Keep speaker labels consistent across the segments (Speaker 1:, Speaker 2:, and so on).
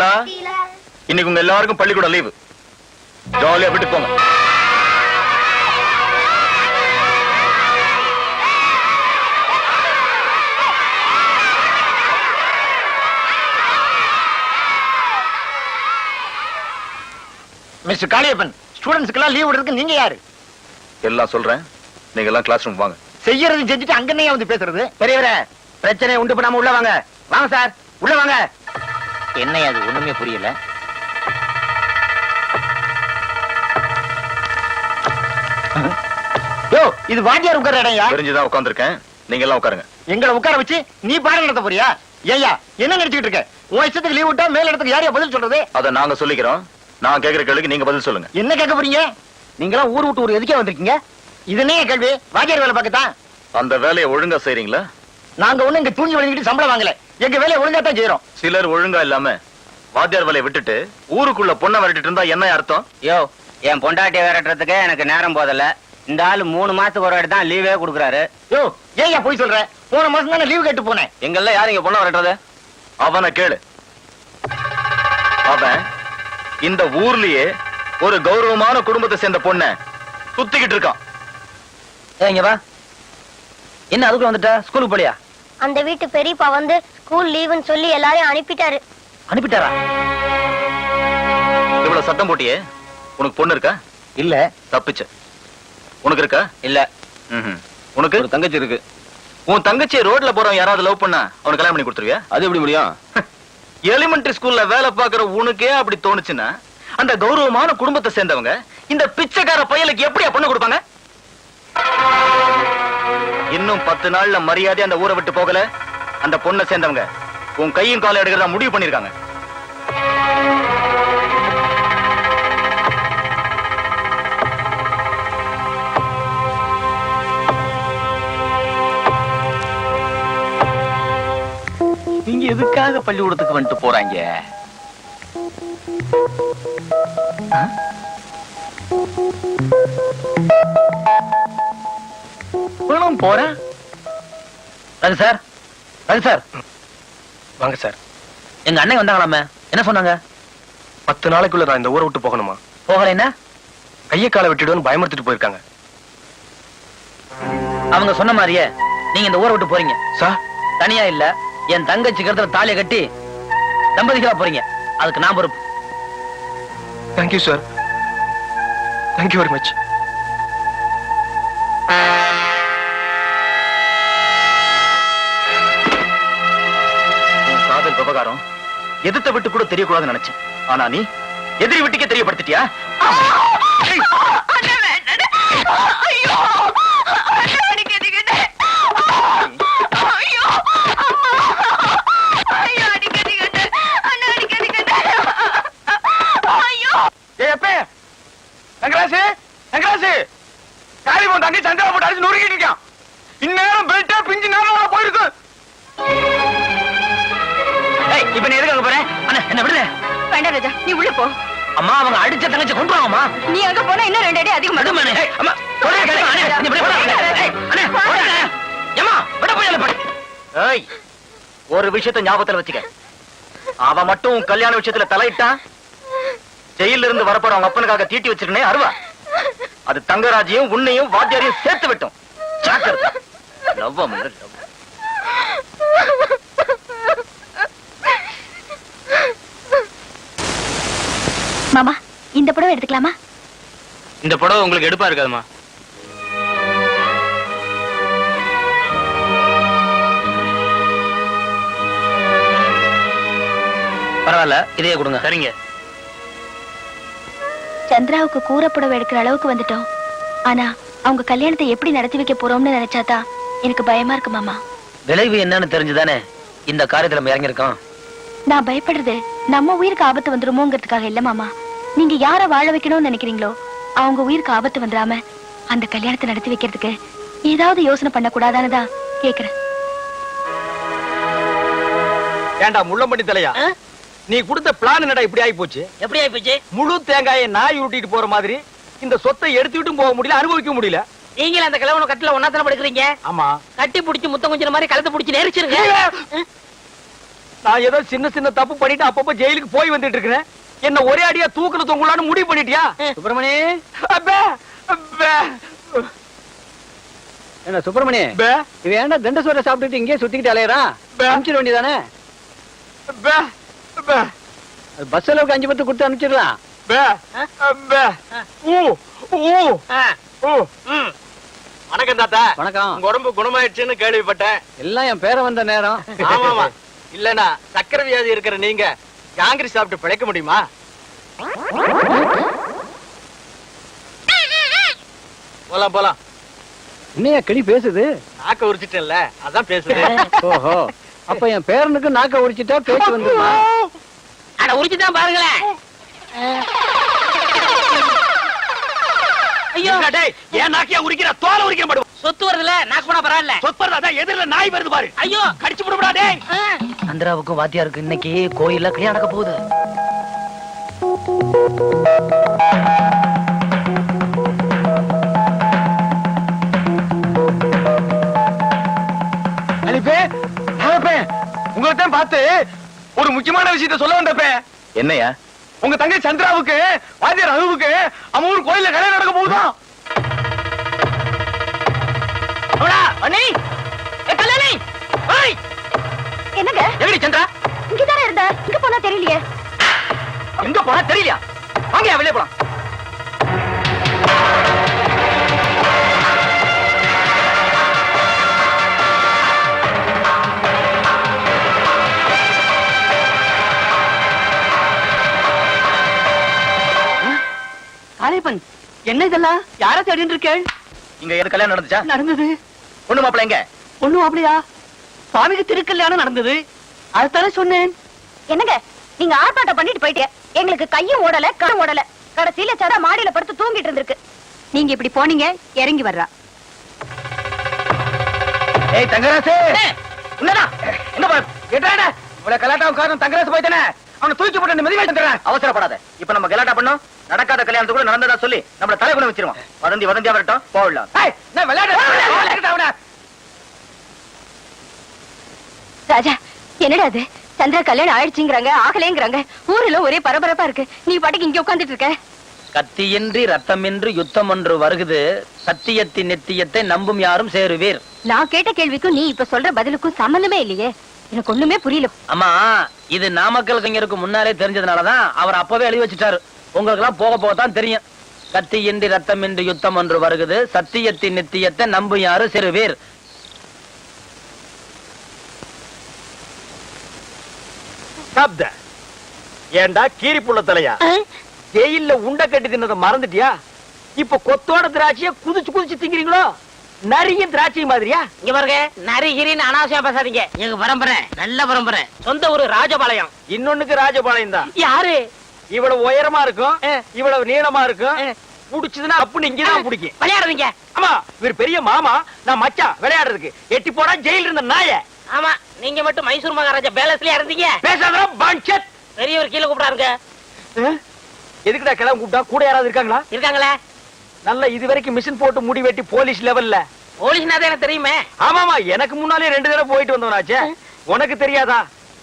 Speaker 1: குழந்தைங்களா இன்னைக்கு உங்க எல்லாருக்கும் பள்ளிக்கூடம் லீவு ஜாலியா விட்டு போங்க.
Speaker 2: மிஸ்டர் காளியப்பன் ஸ்டூடெண்ட்ஸ்க்கெல்லாம் லீவ் விடுறதுக்கு நீங்க யாரு?
Speaker 1: எல்லாம் சொல்றேன். நீங்க எல்லாம் கிளாஸ் ரூம் வாங்க.
Speaker 2: செய்யறது செஞ்சுட்டு அங்கன்னே வந்து பேசுறது. பெரியவரே பிரச்சனை உண்டு பண்ணாம உள்ள வாங்க. வாங்க சார் உள்ள வாங்க. என்ன அது ஒண்ணுமே புரியல. யோ இது வாத்தியார் உட்கார இடம்யா
Speaker 1: தெரிஞ்சுதான் உட்காந்துருக்கேன் நீங்க எல்லாம் உட்காருங்க.
Speaker 2: எங்களை உட்கார வச்சு நீ பாடம் நடத்த போறியா? ஏய்யா என்ன நினைச்சிட்டு இருக்க? உன் இஷ்டத்துக்கு லீவ் விட்டா மேல் இடத்துக்கு யாரையா பதில் சொல்றது?
Speaker 1: அதை நாங்க சொல்லிக்கிறோம். நான் கேக்குற கேள்விக்கு நீங்க பதில் சொல்லுங்க.
Speaker 2: என்ன கேட்க போறீங்க? நீங்களாம் ஊர் விட்டு ஊர் எதுக்கே வந்திருக்கீங்க? இது என்ன கேள்வி? வாத்தியார் வேலை பார்க்கத்தான்.
Speaker 1: அந்த வேலையை ஒழுங்கா செய்றீங்களா?
Speaker 2: நாங்க ஒண்ணு இங்க தூங்கி வழங்கிட்டு சம்பளம் வாங்கல. எங்க வேலையை ஒழுங்கா தான் செய்யறோம்
Speaker 1: சிலர் ஒழுங்கா இல்லாம வாத்தியார் வேலையை விட்டுட்டு ஊருக்குள்ள பொண்ணை விரட்டிட்டு இருந்தா என்ன அர்த்தம்?
Speaker 3: யோ என் பொண்டாட்டியை விரட்டுறதுக்கு எனக்கு நேரம் போதல. இந்த ஆளு மூணு மாசத்துக்கு ஒரு வாட்டி தான் லீவே கொடுக்குறாரு.
Speaker 2: யோ ஏய்யா போய் சொல்ற? போன மாசம் தானே லீவ் கேட்டு போனேன்.
Speaker 1: எங்கெல்லாம் யார் இங்க பொண்ணை விரட்டுறது? அவனை கேளு. அவன் இந்த ஊர்லயே ஒரு கௌரவமான குடும்பத்தை சேர்ந்த பொண்ண சுத்திக்கிட்டு இருக்கான்.
Speaker 3: இங்க வா. என்ன அதுக்குள்ள வந்துட்ட? ஸ்கூலுக்கு போலியா?
Speaker 4: அந்த வீட்டு பெரியப்பா வந்து ஸ்கூல் லீவுன்னு சொல்லி எல்லாரையும் அனுப்பிட்டாரு.
Speaker 3: அனுப்பிட்டாரா?
Speaker 1: இவ்வளவு சத்தம் போட்டியே? உனக்கு பொண்ணு இருக்கா?
Speaker 2: இல்ல.
Speaker 1: தப்பிச்ச. உனக்கு இருக்கா?
Speaker 3: இல்ல.
Speaker 1: உனக்கு?
Speaker 3: ஒரு தங்கச்சி இருக்கு.
Speaker 1: உன் தங்கச்சி ரோட்ல போறவன் யாராவது லவ் பண்ணா அவனுக்கு கல்யாணம் பண்ணி கொடுத்துருவியா?
Speaker 3: அது எப்படி முடியும்?
Speaker 1: எலிமெண்டரி ஸ்கூல்ல வேலை பாக்குற உனக்கே அப்படி தோணுச்சுன்னா அந்த கௌரவமான குடும்பத்தை சேர்ந்தவங்க இந்த பிச்சைக்கார பயலுக்கு எப்படியா பொண்ணு கொடுப்பாங்க? இன்னும் பத்து நாள்ல மரியாதை அந்த ஊரை விட்டு போகல? அந்த பொண்ணை சேர்ந்தவங்க. உன் கையும் காலம் எடுக்கிறதா முடிவு பண்ணிருக்காங்க
Speaker 3: நீங்க எதுக்காக பள்ளிக்கூடத்துக்கு வந்துட்டு போறாங்க? பணம் போறேன் ரவி சார். ரவி சார்.
Speaker 5: வாங்க சார்.
Speaker 3: எங்க அண்ணன் வந்தாங்களாமே. என்ன சொன்னாங்க?
Speaker 5: பத்து நாளைக்குள்ள நான் இந்த ஊரை விட்டு போகணுமா?
Speaker 3: போகல என்ன?
Speaker 5: கையை காலை விட்டுடுன்னு பயமுறுத்திட்டு போயிருக்காங்க.
Speaker 3: அவங்க சொன்ன மாதிரியே நீங்க இந்த ஊரை விட்டு போறீங்க.
Speaker 5: சார்.
Speaker 3: தனியா இல்ல என் தங்கச்சி கருத்துல தாலியை கட்டி தம்பதிகளா போறீங்க. அதுக்கு நான் பொறுப்பு.
Speaker 5: Thank you sir thank you very much
Speaker 1: எதிர்த்த விட்டு கூட தெரியக்கூடாதுன்னு நினைச்சேன். ஆனா நீ எதிரி விட்டுக்கே தெரியப்படுத்திட்டியா?
Speaker 2: காரி போன் தங்கி சந்திரா போட்டு அடிச்சு நொறுக்கிட்டு இருக்கான். இந்நேரம் பெல்ட்டா பிஞ்சு நேரம்
Speaker 3: இப்ப நீ எதுக்கு அங்க போற? அண்ணா என்ன விடுங்க
Speaker 4: வேண்டாம் ராஜா நீ உள்ள போ.
Speaker 3: அம்மா அவங்க அடிச்ச தங்கச்சி கொண்டு வாங்கம்மா
Speaker 4: நீ அங்க போனா இன்னும் ரெண்டு அடி அதிகமா
Speaker 3: அம்மா போடா போடா போடா. ஏம்மா விட போய் அந்த
Speaker 1: ஏய் ஒரு விஷயத்தை ஞாபகத்துல வச்சுக்க. அவன் மட்டும் கல்யாண விஷயத்துல தலையிட்டான் ஜெயில இருந்து வரப்போற அவங்க அப்பனுக்காக தீட்டி வச்சிருக்கனே அருவா. அது தங்கராஜையும் உன்னையும் வாத்தியாரையும் சேர்த்து விட்டோம். ஜாக்கிரதை. லவ்வா.
Speaker 4: மாமா இந்த படம் எடுத்துக்கலாமா?
Speaker 3: இந்த புடவை உங்களுக்கு எடுப்பா இருக்காதுமா. பரவாயில்ல இதையே கொடுங்க. சரிங்க.
Speaker 4: சந்திராவுக்கு கூரை புடவை எடுக்கிற அளவுக்கு வந்துட்டோம். ஆனா அவங்க கல்யாணத்தை எப்படி நடத்தி வைக்க போறோம்னு நினைச்சாதான் எனக்கு பயமா இருக்கு மாமா.
Speaker 3: விளைவு என்னன்னு தெரிஞ்சுதானே இந்த காரியத்துல நம்ம இறங்கியிருக்கோம்.
Speaker 4: நான் பயப்படுறது நம்ம உயிருக்கு ஆபத்து வந்துருமோங்கிறதுக்காக இல்ல மாமா. நீங்க யார வாழ வைக்கணும்னு நினைக்கிறீங்களோ அவங்க உயிருக்கு ஆபத்து வந்துடாம அந்த கல்யாணத்தை நடத்தி வைக்கிறதுக்கு ஏதாவது யோசனை பண்ண கூடாதான்னு தான் கேக்குறேன்.
Speaker 2: ஏண்டா முள்ளம்பட்டி தலையா? நீ கொடுத்த பிளான் என்னடா இப்படி ஆகி போச்சு?
Speaker 3: எப்படி ஆயிப்போச்சு
Speaker 2: முழு தேங்காயை நாய் உருட்டிட்டு போற மாதிரி இந்த சொத்தை எடுத்துக்கிட்டும் போக முடியல அனுபவிக்க முடியல.
Speaker 3: நீங்களும் அந்த கிழவன கட்டில ஒன்னாத்தன படுக்கிறீங்க?
Speaker 2: ஆமா.
Speaker 3: கட்டி புடிச்சு முத்தம் கொஞ்சம் மாதிரி கலந்து புடிச்சு நெரிச்சிருங்க.
Speaker 6: நான் ஏதோ சின்ன சின்ன தப்பு பண்ணிட்டு அப்பப்ப ஜெயிலுக்கு போய் வந்துட்டு இருக்கிறேன். என்ன ஒரே அடியா தூக்குல தொங்கலான்னு முடிவு பண்ணிட்டியா?
Speaker 7: சுப்பிரமணி. என்ன சுப்பிரமணி? இவன் ஏன்டா தண்ட சோறை சாப்பிட்டுட்டு இங்கேயே சுத்திக்கிட்டு அலையறான். அனுப்பிச்சிட வேண்டியதானே? பஸ் அளவுக்கு அஞ்சு பத்து கொடுத்து அனுப்பிச்சிடலாம்.
Speaker 6: வணக்கம் தாத்தா.
Speaker 7: வணக்கம்.
Speaker 6: உங்க உடம்பு குணமாயிடுச்சுன்னு கேள்விப்பட்டேன்.
Speaker 7: எல்லாம் என் பேர வந்த நேரம்.
Speaker 6: ஆமாமா இல்லனா சக்கரை வியாதி இருக்கிற நீங்க ஜாங்கிரி சாப்பிட்டு பிழைக்க முடியுமா? போலாம் போலாம்.
Speaker 7: இன்னையா கிளி பேசுது?
Speaker 6: நாக்க உரிச்சிட்டேன்ல அதான் பேசுறேன்
Speaker 7: ஓஹோ. அப்ப என் பேரனுக்கு நாக்க உரிச்சிட்டா பேச்சு வந்துருமா?
Speaker 8: அட உரிச்சுதான் பாருங்களேன்
Speaker 6: ஐயோ டேய் ஏன் நாக்கியா உரிக்கிற? தோலை உரிக்கிற மாட்டோம்
Speaker 8: சொத்து வருதுல நாக்கு போனா பரவாயில்ல.
Speaker 6: சொப்பர் அதான் எதிரில நாய் வருது பாரு.
Speaker 8: ஐயோ.
Speaker 6: கடிச்சு விடுடா டேய்
Speaker 1: சந்திராவுக்கும் வாத்தியாருக்கு இன்னைக்கு கோயில்ல கல்யாணம் நடக்க போகுது.
Speaker 6: அலிப்பே அலிப்பே உங்களை தான் பார்த்து ஒரு முக்கியமான விஷயத்த சொல்ல வந்தப்பே.
Speaker 1: என்னையா?
Speaker 6: உங்க தங்கை சந்திராவுக்கு வாத்தியார் அனுவுக்கு அவன் ஊர் கோயில்ல கல்யாணம் நடக்க போகுதான்
Speaker 1: அண்ணி! ஏ, கல்யாணி ஏய்,
Speaker 9: என்னங்க?
Speaker 1: எங்கடி சந்திரா?
Speaker 9: இங்கதானே இருந்த? இங்க போனா தெரியலையே.
Speaker 1: எங்க போனா தெரியலையா? வாங்க வெளியே போலாம்.
Speaker 7: என்ன இதெல்லாம்? யார தேடிட்டு இருக்கேன்
Speaker 1: இங்க எது கல்யாணம் நடந்துச்சா?
Speaker 7: நடந்தது.
Speaker 1: பொண்ணு மாப்பிள்ள எங்க?
Speaker 7: ஒண்ணும் அப்படியா சுவாமிக்கு திருக்கல்யாணம் நடந்தது. அதுதானே சொன்னேன்.
Speaker 9: என்னங்க? நீங்க ஆர்ப்பாட்டம் பண்ணிட்டு போயிட்டீங்க. எங்களுக்கு கையும் ஓடல காலும் ஓடல. கடைசியில சதா மாடியில படுத்து தூங்கிட்டு இருந்திருக்கு. நீங்க இப்படி போனீங்க இறங்கி வர்றா.
Speaker 1: ஏய் தங்கராசு! என்னடா? என்ன கேட்டாடா இவ்வளவு கலாட்டாவும் காரணம் தங்கராசு போய்தானே அவனை தூக்கி போட்டு மெதுவாக தந்துடுறேன் அவசரப்படாத. இப்ப நம்ம கலாட்டா பண்ணோம். நடக்காத கல்யாணத்து கூட நடந்ததா சொல்லி நம்மள தலைகுணம் வச்சிருவான் வதந்தி வதந்தியா வரட்டும். போடலாம் ஏய் நான் விளையாட
Speaker 9: ராஜா என்னடா அது சந்திரா கல்யாணம் ஆயிடுச்சுங்கிறாங்க ஆகலேங்கிறாங்க. ஊர்ல ஒரே பரபரப்பா இருக்கு. நீ பாட்டுக்கு இங்க உட்கார்ந்துட்டு இருக்க.
Speaker 1: கத்தியின்றி ரத்தமின்றி யுத்தம் ஒன்று வருகுது. சத்தியத்தின் நித்தியத்தை நம்பும் யாரும் சேருவீர்.
Speaker 9: நான் கேட்ட கேள்விக்கும் நீ இப்ப சொல்ற பதிலுக்கும் சம்பந்தமே இல்லையே. எனக்கு ஒண்ணுமே புரியல.
Speaker 1: அம்மா இது நாமக்கல் கங்கருக்கு முன்னாலே தெரிஞ்சதுனாலதான் அவர் அப்பவே எழுதி வச்சுட்டாரு. உங்களுக்கு எல்லாம் போக போக தான் தெரியும். கத்தியின்றி ரத்தமின்றி யுத்தம் ஒன்று வருகுது. சத்தியத்தின் நித்தியத்தை நம்பும் யாரும் சேருவீர்.
Speaker 6: சாப்த. ஏண்டா கீரி புள்ள தலையா ஜெயில்ல உண்டை கட்டி தின்னத மறந்துட்டியா? இப்ப கொத்தோட திராட்சைய குதிச்சு குதிச்சு திங்கிறீங்களோ? நரிய திராட்சை மாதிரியா?
Speaker 8: இங்க பாருங்க நரிகிரின்னு அனாவசியம் பேசாதீங்க. எங்க பரம்பரை நல்ல பரம்பரை. சொந்த ஊரு ராஜபாளையம்.
Speaker 6: இன்னொன்னுக்கு ராஜபாளையம் தான்.
Speaker 8: யாரு?
Speaker 6: இவ்வளவு உயரமா இருக்கும் இவ்வளவு நீளமா இருக்கும். புடிச்சதுன்னா அப்படின்னு இங்கதான் பிடிக்கும்.
Speaker 8: விளையாடுறீங்க
Speaker 6: ஆமா இவர் பெரிய மாமா நான் மச்சான் விளையாடுறதுக்கு. எட்டி போடா ஜெயில இருந்த நாய.
Speaker 8: ஆமா நீங்க மட்டும் மைசூர் மகாராஜா பேலஸ்லயா இருந்தீங்க
Speaker 6: பேசாத பஞ்சத்
Speaker 8: பெரியவர் கீழே கூப்பிடாருங்க.
Speaker 6: எதுக்குடா கிளம்ப கூப்பிட்டா? கூட யாராவது இருக்காங்களா?
Speaker 8: இருக்காங்களே.
Speaker 6: நல்ல இது வரைக்கும் மிஷின் போட்டு முடி வெட்டி போலீஸ் லெவல்ல.
Speaker 8: போலீஸ்னா தான் எனக்கு தெரியுமே.
Speaker 6: ஆமாமா எனக்கு முன்னாலே ரெண்டு தடவை போயிட்டு வந்தவனாச்சே. உனக்கு தெரியாதா?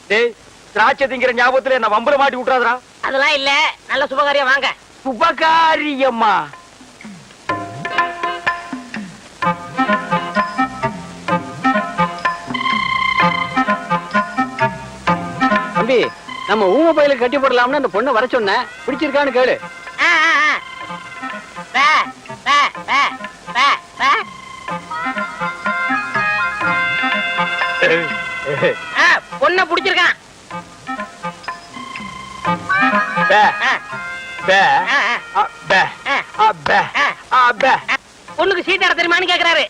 Speaker 6: டேய் திராட்சை திங்கிற ஞாபகத்துல என்ன வம்பல மாட்டி விட்டுறாதடா.
Speaker 8: அதெல்லாம் இல்ல. நல்ல சுபகாரியம் வாங்க.
Speaker 6: சுபகாரியம்மா.
Speaker 7: தம்பி நம்ம ஊம பயில கட்டி போடலாம்னு அந்த பொண்ணை வர சொன்ன பிடிச்சிருக்கான்னு கேளு.
Speaker 8: பொண்ண பிடிச்சிருக்கான். பொண்ணுக்கு சீட்டார தெரியுமான்னு கேக்குறாரு.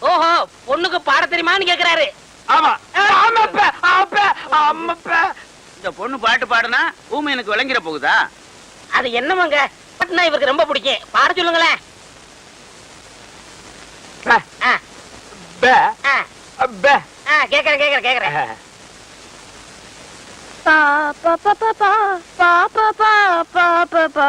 Speaker 8: ஓஹோ பொண்ணுக்கு பாட தெரியுமான்னு கேக்குறாரு.
Speaker 6: ஆமா.
Speaker 10: இந்த பொண்ணு பாட்டு பாடுனா ஊமை எனக்கு விளங்கிட போகுதா?
Speaker 8: அது என்னமாங்க பட்னா இவருக்கு ரொம்ப பிடிக்கும். பாட சொல்லுங்களேன்.
Speaker 6: பே,
Speaker 8: ஆ,
Speaker 6: பே,
Speaker 8: ஆ,
Speaker 6: பே.
Speaker 8: ஆ, கேக்குறேன் கேக்குறேன் கேக்குறேன்.
Speaker 9: பா பா பா பா பா பா பா பா.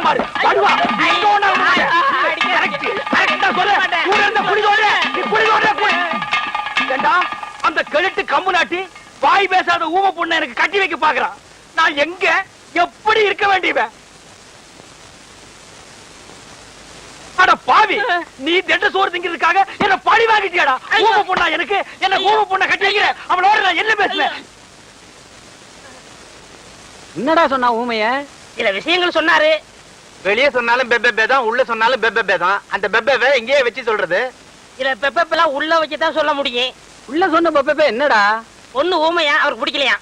Speaker 6: மாரு. வருவா. இன்னொன்னு. Correct, correct ஆ சொல்லு. கூட இருந்த புலி தோடு. நீ புலி தோடு, புலி. ஏண்டா, அந்த கழுட்டு கம்பு நாட்டி வாய் பேசாத ஊம பொண்ணை எனக்கு கட்டி வைக்க பாக்குறான் நான் எங்க எப்படி இருக்க வேண்டியவன் அட பாவி நீ திண்டு சோறு திங்கிறதுக்காக என்ன பழி வாங்கிட்டியாடா? ஊம பொண்ணா எனக்கு? என்ன ஊம பொண்ணை கட்டி வைக்கிற? அவளோட நான் என்ன பேசுவேன்
Speaker 7: என்னடா சொன்னா ஊமைய?
Speaker 8: சில விஷயங்கள் சொன்னாரு.
Speaker 6: வெளியே சொன்னாலும் பெப்பே தான் உள்ள சொன்னாலும் பெப்பே தான். அந்த பெப்பே இங்கேயே வச்சு சொல்றது.
Speaker 8: சில பெப்பெல்லாம் உள்ள வச்சுதான் சொல்ல முடியும்.
Speaker 7: உள்ள சொன்ன பப்பே என்னடா?
Speaker 8: பொண்ணு ஊமையா அவருக்கு பிடிக்கலையா?